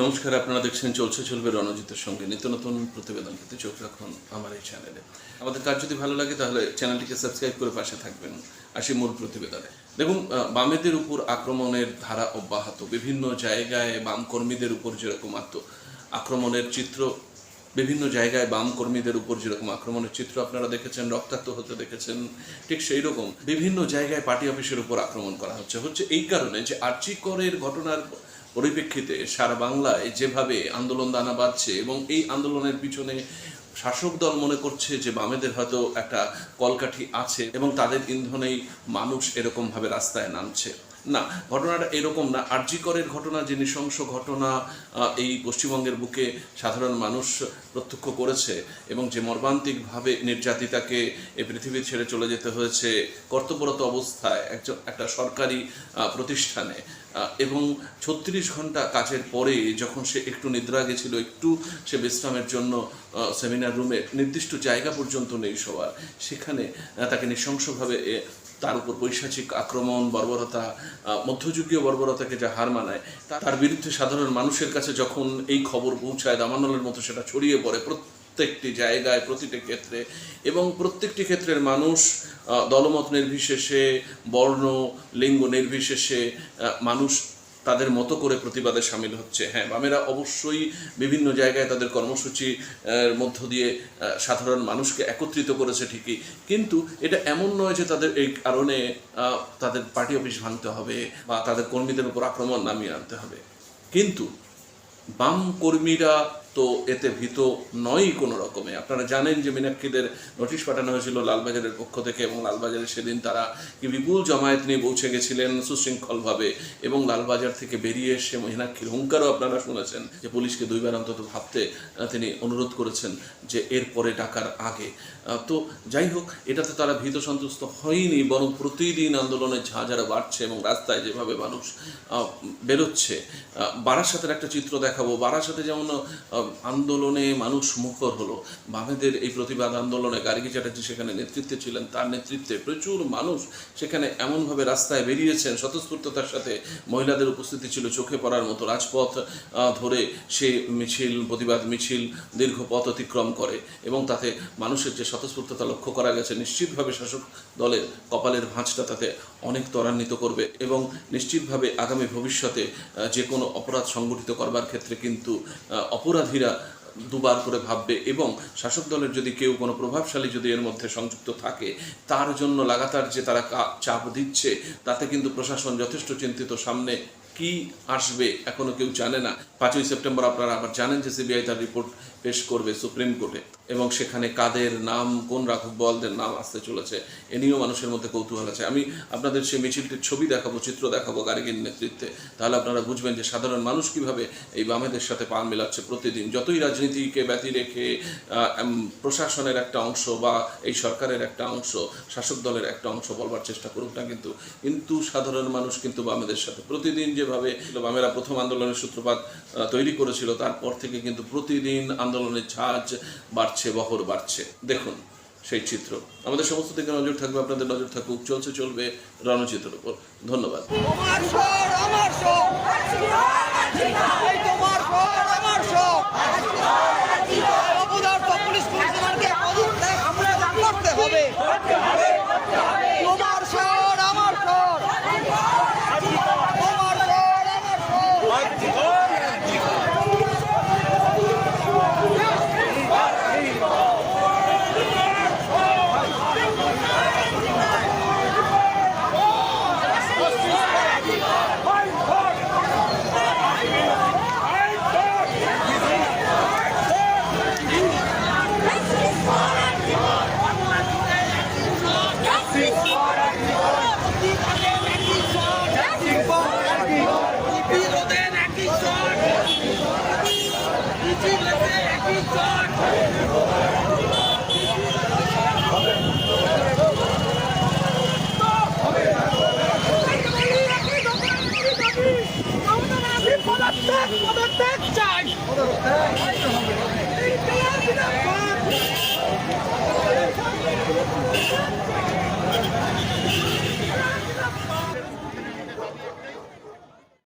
নমস্কার, আপনারা দেখছেন চলছে, চলবে রণজিতের সঙ্গে। নিত্য নতুন প্রতিবেদন পেতে চোখ রাখুন আমার এই চ্যানেলে। আমাদের কাজ যদি ভালো লাগে, তাহলে চ্যানেলটিকে সাবস্ক্রাইব করে পাশে থাকবেন। আসি মূল প্রতিবেদনে। দেখুন বামেদের উপর আক্রমণের ধারা অব্যাহত। বিভিন্ন জায়গায় বাম কর্মীদের উপর যেরকম আত্ম, আক্রমণের চিত্র, বিভিন্ন জায়গায় বাম কর্মীদের উপর যেরকম আক্রমণের চিত্র আপনারা দেখেছেন, রক্তাক্ত হতে দেখেছেন, ঠিক সেই রকম বিভিন্ন জায়গায় পার্টি অফিসের উপর আক্রমণ করা হচ্ছে। হচ্ছে এই কারণে যে আর্চিকরের ঘটনার পরিপ্রেক্ষিতে সারা বাংলায় যেভাবে আন্দোলন দানা বাঁধছে এবং এই আন্দোলনের পিছনে শাসক দল মনে করছে যে বামেদের হয়তো একটা কলকাঠি আছে এবং তাদের ইন্ধনেই মানুষ এরকমভাবে রাস্তায় নামছে। না ঘটনাটা এরকম না। আর্যিকরের ঘটনা যে নৃশংস ঘটনা এই পশ্চিমবঙ্গের বুকে সাধারণ মানুষ প্রত্যক্ষ করেছে এবং যে মর্মান্তিকভাবে নির্যাতিতাকে এই পৃথিবী ছেড়ে চলে যেতে হয়েছে কর্তব্যরত অবস্থায় একজন একটা সরকারি প্রতিষ্ঠানে এবং ছত্রিশ ঘণ্টা কাজের পরে যখন সে একটু নিদ্রা গেছিল একটু সে বিশ্রামের জন্য সেমিনার রুমে নির্দিষ্ট জায়গা পর্যন্ত নেই সবার সেখানে তাকে নৃশংসভাবে এ, তার উপর পৈশাচিক আক্রমণ, বর্বরতা মধ্যযুগীয় বর্বরতাকে যা হার মানায় তার বিরুদ্ধে সাধারণ মানুষের কাছে যখন এই খবর পৌঁছায়, দামানলের মতো সেটা ছড়িয়ে পড়ে প্রত্যেকটি জায়গায়, প্রতিটি ক্ষেত্রে। এবং প্রত্যেকটি ক্ষেত্রের মানুষ দলমত নির্বিশেষে, বর্ণ, লিঙ্গ নির্বিশেষে মানুষ তাদের মতো করে প্রতিবাদে সামিল হচ্ছে। হ্যাঁ বামেরা অবশ্যই বিভিন্ন জায়গায় তাদের কর্মসূচি মধ্য দিয়ে সাধারণ মানুষকে একত্রিত করেছে ঠিকই। কিন্তু এটা এমন নয় যে তাদের এই কারণে তাদের পার্টি অফিস ভাঙতে হবে বা তাদের কর্মীদের উপর আক্রমণ নামিয়ে আনতে হবে। কিন্তু বাম কর্মীরা তো এতে ভীত নয় কোনো রকমে। আপনারা জানেন যে মীনাক্ষীদের নোটিশ পাঠানো হয়েছিল লালবাজারের পক্ষ থেকে এবং লালবাজারে সেদিন তারা কি বিপুল জমায়েত নিয়ে পৌঁছে গেছিলেন সুশৃঙ্খলভাবে এবং লালবাজার থেকে বেরিয়ে এসে মীনাক্ষীর হুঙ্কারও আপনারা শুনেছেন যে পুলিশকে দুইবার অন্তত ভাবতে তিনি অনুরোধ করেছেন যে এরপরে ডাকার আগে। তো যাই হোক, এটাতে তারা ভীত সন্তুষ্ট হয়নি, বরং প্রতিদিন আন্দোলনের ঝাঁঝারা বাড়ছে এবং রাস্তায় যেভাবে মানুষ বেরোচ্ছে। বারাসাতের একটা চিত্র দেখাবো। বারাসাতে যেমন আন্দোলনে মানুষ মুখর হলো। বামেদের এই প্রতিবাদ আন্দোলনে গার্গী চ্যাটার্জি সেখানে নেতৃত্বে ছিলেন, তার নেতৃত্বে প্রচুর মানুষ সেখানে এমনভাবে রাস্তায় বেরিয়েছেন। স্বতঃস্ফূর্ততার সাথে মহিলাদের উপস্থিতি ছিল, চোখে পড়ার মতো রাজপথ ধরে সে মিছিল, প্রতিবাদ মিছিল দীর্ঘ পথ অতিক্রম করে এবং তাতে মানুষের যে স্বতঃস্ফূর্ততা লক্ষ্য করা গেছে, নিশ্চিতভাবে শাসক দলের কপালের ভাঁজটা তাতে অনেক ত্বরান্বিত করবে এবং নিশ্চিতভাবে আগামী ভবিষ্যতে যে কোনো অপরাধ সংগঠিত করবার ক্ষেত্রে কিন্তু フィラ দুবার করে ভাববে এবং শাসক দলের যদি কেউ কোনো প্রভাবশালী যদি এর মধ্যে সংযুক্ত থাকে, তার জন্য লাগাতার যে তারা চাপ দিচ্ছে, তাতে কিন্তু প্রশাসন যথেষ্ট চিন্তিত সামনে কি আসবে এখনও কেউ জানে না। পাঁচই সেপ্টেম্বর আপনারা আবার জানেন যে সিবিআই তার রিপোর্ট পেশ করবে সুপ্রিম কোর্টে এবং সেখানে কাদের নাম, কোন রাঘব বলদের নাম আসতে চলেছে, এ নিয়েও মানুষের মধ্যে কৌতূহল আছে। আমি আপনাদের সেই মিছিলটির ছবি দেখাবো, চিত্র দেখাবো গার্গীর নেতৃত্বে। তাহলে আপনারা বুঝবেন যে সাধারণ মানুষ কীভাবে এই বামেদের সাথে পা মেলাচ্ছে প্রতিদিন। যতই রাজনীতিকে ব্যতি রেখে প্রশাসনের একটা অংশ বা এই সরকারের একটা অংশ, শাসক দলের একটা অংশ বলবার চেষ্টা করুক না কিন্তু কিন্তু সাধারণ মানুষ কিন্তু বামেদের সাথে। প্রতিদিন যেভাবে বামেরা প্রথম আন্দোলনের সূত্রপাত তৈরি করেছিল, তারপর থেকে কিন্তু প্রতিদিন আন্দোলনের ঝাঁজ বাড়ছে, বহর বাড়ছে। দেখুন সেই চিত্র। আমাদের সমস্ত দিকে নজর থাকবে, আপনাদের নজর থাকুক, চলছে, চলবে রণচিত্রের উপর। ধন্যবাদ।